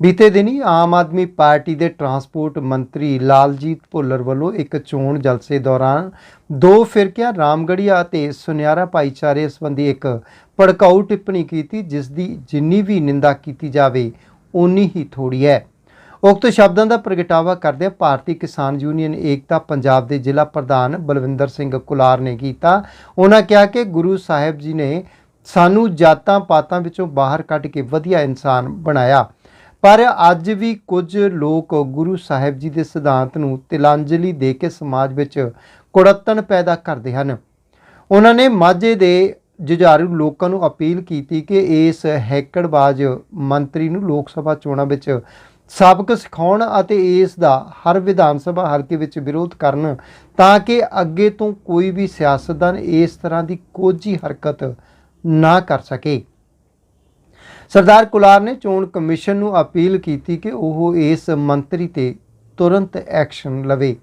ਬੀਤੇ ਦਿਨੀ ਆਮ ਆਦਮੀ ਪਾਰਟੀ ਦੇ ਟਰਾਂਸਪੋਰਟ ਮੰਤਰੀ ਲਾਲਜੀਤ ਭੁੱਲਰ ਵੱਲੋਂ ਇੱਕ ਚੋਣ ਜਲਸੇ ਦੌਰਾਨ ਦੋ ਫਿਰਕਿਆਂ ਰਾਮਗੜੀਆ ਅਤੇ ਸੁਨਿਆਰਾ ਭਾਈਚਾਰੇ ਸੰਬੰਧੀ ਇੱਕ ਭੜਕਾਊ ਟਿੱਪਣੀ ਕੀਤੀ, ਜਿਸ ਦੀ ਜਿੰਨੀ ਵੀ ਨਿੰਦਾ ਕੀਤੀ ਜਾਵੇ ਉਨੀ ਹੀ ਥੋੜੀ ਹੈ। ਉਕਤ ਸ਼ਬਦਾਂ ਦਾ ਪ੍ਰਗਟਾਵਾ ਕਰਦਿਆਂ ਭਾਰਤੀ ਕਿਸਾਨ ਯੂਨੀਅਨ ਏਕਤਾ ਪੰਜਾਬ ਦੇ ਜ਼ਿਲ੍ਹਾ ਪ੍ਰਧਾਨ ਬਲਵਿੰਦਰ ਸਿੰਘ ਕੁਲਾਰ ਨੇ ਕੀਤਾ। ਉਹਨਾਂ ਕਿਹਾ ਕਿ ਗੁਰੂ ਸਾਹਿਬ ਜੀ ਨੇ ਸਾਨੂੰ ਜਾਤਾਂ ਪਾਤਾਂ ਵਿੱਚੋਂ ਬਾਹਰ ਕੱਢ ਕੇ ਵਧੀਆ ਇਨਸਾਨ ਬਣਾਇਆ। ਪਰ ਅੱਜ ਵੀ ਕੁਝ ਲੋਕ ਗੁਰੂ ਸਾਹਿਬ ਜੀ ਦੇ ਸਿਧਾਂਤ ਨੂੰ ਤਿਲਾਂਜਲੀ ਦੇ ਕੇ ਸਮਾਜ ਵਿੱਚ ਕੁੜੱਤਣ ਪੈਦਾ ਕਰਦੇ ਹਨ। ਉਹਨਾਂ ਨੇ ਮਾਝੇ ਦੇ ਜੁਝਾਰੂ ਲੋਕਾਂ ਨੂੰ ਅਪੀਲ ਕੀਤੀ ਕਿ ਇਸ ਹੈਕੜਬਾਜ਼ ਮੰਤਰੀ ਨੂੰ ਲੋਕ ਸਭਾ ਚੋਣਾਂ ਵਿੱਚ ਸਾਬਕ ਸਿਖਾਉਣ ਅਤੇ ਇਸ ਦਾ ਹਰ ਵਿਧਾਨ ਸਭਾ ਹਲਕੇ ਵਿੱਚ ਵਿਰੋਧ ਕਰਨ ਤਾਂ ਕਿ ਅੱਗੇ ਤੋਂ ਕੋਈ ਵੀ ਸਿਆਸਤਦਾਨ ਇਸ ਤਰ੍ਹਾਂ ਦੀ ਕੋਝੀ ਹਰਕਤ ਨਾ ਕਰ ਸਕੇ। ਸਰਦਾਰ ਕੁਲਾਰ ਨੇ ਚੋਣ ਕਮਿਸ਼ਨ ਨੂੰ ਅਪੀਲ ਕੀਤੀ ਕਿ ਉਹ ਇਸ ਮੰਤਰੀ ਤੇ ਤੁਰੰਤ ਐਕਸ਼ਨ ਲਵੇ।